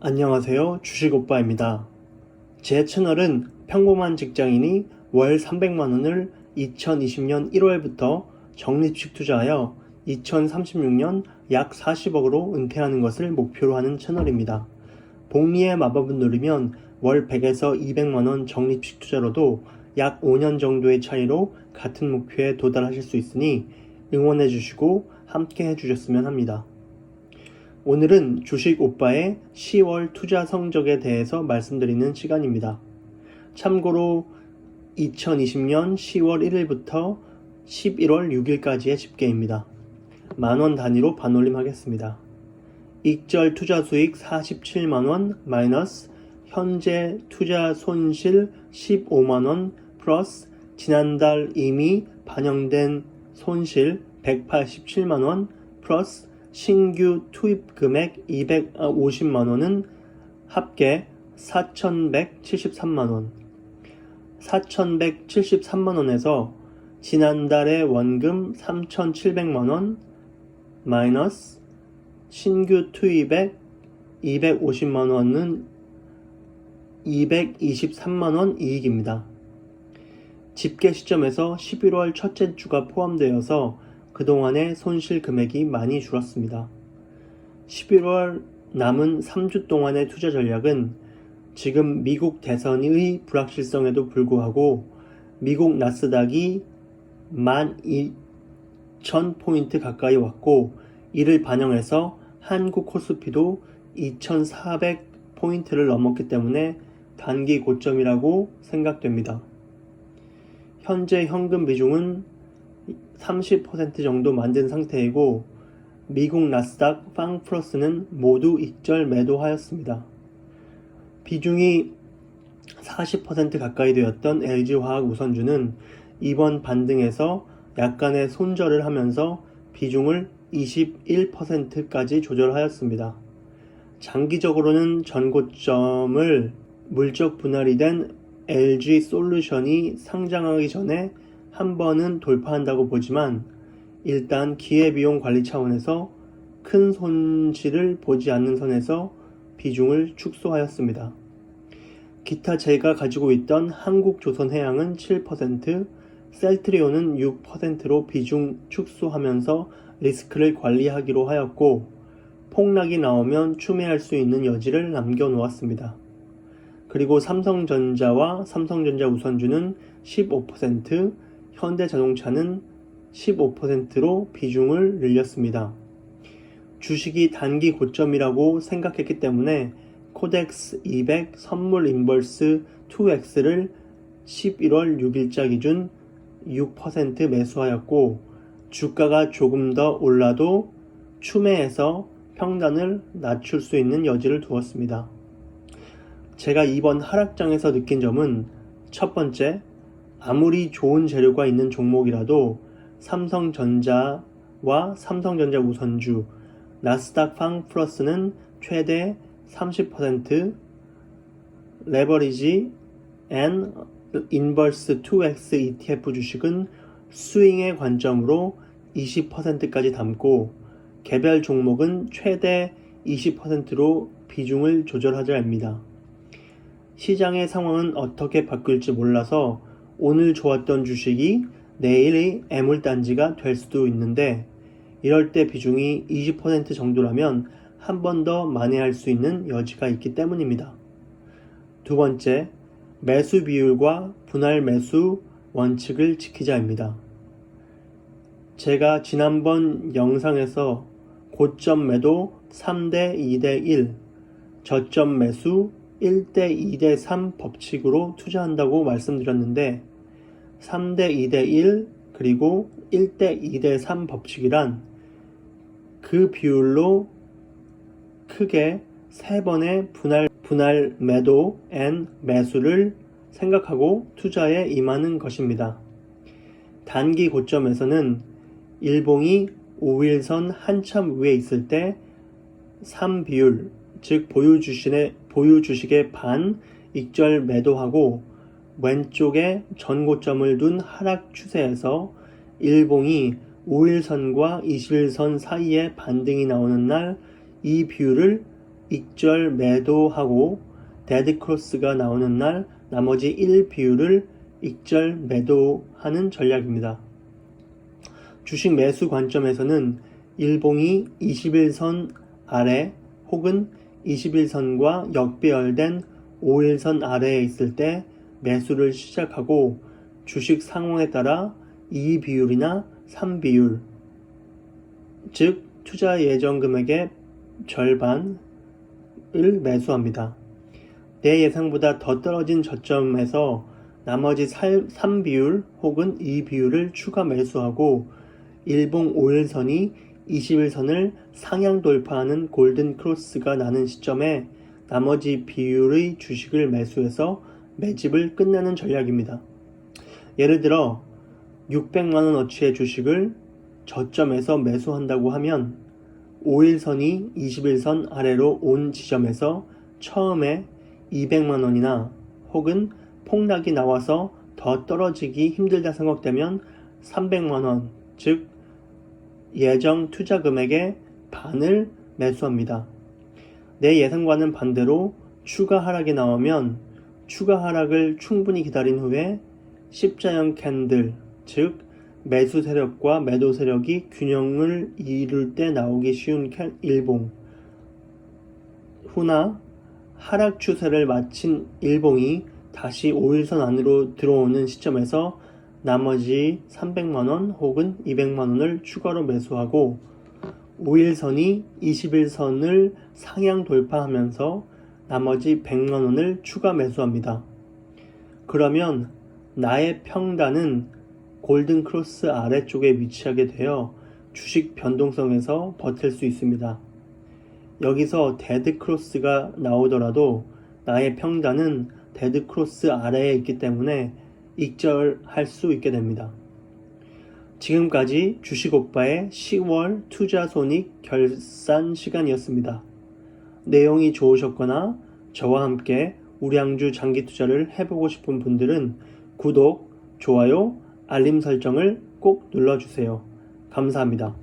안녕하세요. 주식오빠입니다. 제 채널은 평범한 직장인이 월 300만원을 2020년 1월부터 적립식 투자하여 2036년 약 40억으로 은퇴하는 것을 목표로 하는 채널입니다. 복리의 마법을 누리면 월 100에서 200만원 적립식 투자로도 약 5년 정도의 차이로 같은 목표에 도달하실 수 있으니 응원해 주시고 함께 해 주셨으면 합니다. 오늘은 주식 오빠의 10월 투자 성적에 대해서 말씀드리는 시간입니다. 참고로 2020년 10월 1일부터 11월 6일까지의 집계입니다. 만원 단위로 반올림 하겠습니다. 익절 투자 수익 47만원 마이너스 현재 투자 손실 15만원 플러스 지난달 이미 반영된 손실 187만원 플러스 신규 투입 금액 250만 원은 합계 4,173만 원. 4,173만 원에서 지난달의 원금 3,700만 원 마이너스 신규 투입액 250만 원은 223만 원 이익입니다. 집계 시점에서 11월 첫째 주가 포함되어서 그동안의 손실 금액이 많이 줄었습니다. 11월 남은 3주 동안의 투자 전략은 지금 미국 대선의 불확실성에도 불구하고 미국 나스닥이 12,000포인트 가까이 왔고 이를 반영해서 한국 코스피도 2,400포인트를 넘었기 때문에 단기 고점이라고 생각됩니다. 현재 현금 비중은 30% 정도 만든 상태이고 미국 나스닥 빵플러스는 모두 익절 매도하였습니다. 비중이 40% 가까이 되었던 LG화학 우선주는 이번 반등에서 약간의 손절을 하면서 비중을 21%까지 조절하였습니다. 장기적으로는 전고점을 물적 분할이 된 LG 솔루션이 상장하기 전에 한 번은 돌파한다고 보지만 일단 기회비용 관리 차원에서 큰 손실을 보지 않는 선에서 비중을 축소하였습니다. 기타 제가 가지고 있던 한국조선해양은 7%, 셀트리온은 6%로 비중 축소하면서 리스크를 관리하기로 하였고 폭락이 나오면 추매할 수 있는 여지를 남겨 놓았습니다. 그리고 삼성전자와 삼성전자 우선주는 15%, 현대자동차는 15%로 비중을 늘렸습니다. 주식이 단기 고점이라고 생각했기 때문에 코덱스 200 선물 인버스 2X를 11월 6일자 기준 6% 매수하였고 주가가 조금 더 올라도 추매해서 평단을 낮출 수 있는 여지를 두었습니다. 제가 이번 하락장에서 느낀 점은 첫 번째, 아무리 좋은 재료가 있는 종목이라도 삼성전자와 삼성전자 우선주, 나스닥 팡 플러스는 최대 30% 레버리지 앤 인버스 2X ETF 주식은 스윙의 관점으로 20%까지 담고 개별 종목은 최대 20%로 비중을 조절하자 합니다. 시장의 상황은 어떻게 바뀔지 몰라서 오늘 좋았던 주식이 내일의 애물단지가 될 수도 있는데 이럴 때 비중이 20% 정도라면 한 번 더 만회할 수 있는 여지가 있기 때문입니다. 두 번째, 매수 비율과 분할 매수 원칙을 지키자입니다. 제가 지난번 영상에서 고점 매도 3대 2대 1, 저점 매수 1대 2대 3 법칙으로 투자한다고 말씀드렸는데 3대 2대 1 그리고 1대 2대 3 법칙이란 그 비율로 크게 세 번의 분할, 분할 매도 앤 매수를 생각하고 투자에 임하는 것입니다. 단기 고점에서는 일봉이 5일선 한참 위에 있을 때 3비율, 즉 보유 주식의 반 익절 매도하고 왼쪽에 전고점을 둔 하락 추세에서 일봉이 5일선과 21선 사이에 반등이 나오는 날이 비율을 익절 매도하고 데드 크로스가 나오는 날 나머지 1 비율을 익절 매도하는 전략입니다. 주식 매수 관점에서는 일봉이 21선 아래 혹은 21선과 역배열된 5일선 아래에 있을 때 매수를 시작하고 주식 상황에 따라 2 비율이나 3 비율, 즉 투자 예정 금액의 절반을 매수합니다. 내 예상보다 더 떨어진 저점에서 나머지 3 비율 혹은 2 비율을 추가 매수하고 일봉 5일선이 21선을 상향 돌파하는 골든 크로스가 나는 시점에 나머지 비율의 주식을 매수해서 매집을 끝내는 전략입니다. 예를 들어 600만원 어치의 주식을 저점에서 매수한다고 하면 5일선이 21선 아래로 온 지점에서 처음에 200만원이나 혹은 폭락이 나와서 더 떨어지기 힘들다 생각되면 300만원, 즉 예정 투자 금액의 반을 매수합니다. 내 예상과는 반대로 추가 하락이 나오면 추가 하락을 충분히 기다린 후에 십자형 캔들, 즉 매수 세력과 매도 세력이 균형을 이룰 때 나오기 쉬운 캔 일봉. 후나 하락 추세를 마친 일봉이 다시 5일선 안으로 들어오는 시점에서 나머지 300만원 혹은 200만원을 추가로 매수하고 5일선이 21선을 상향 돌파하면서 나머지 100만 원을 추가 매수합니다. 그러면 나의 평단은 골든 크로스 아래쪽에 위치하게 되어 주식 변동성에서 버틸 수 있습니다. 여기서 데드 크로스가 나오더라도 나의 평단은 데드 크로스 아래에 있기 때문에 익절할 수 있게 됩니다. 지금까지 주식 오빠의 10월 투자 손익 결산 시간이었습니다. 내용이 좋으셨거나 저와 함께 우량주 장기 투자를 해보고 싶은 분들은 구독, 좋아요, 알림 설정을 꼭 눌러주세요. 감사합니다.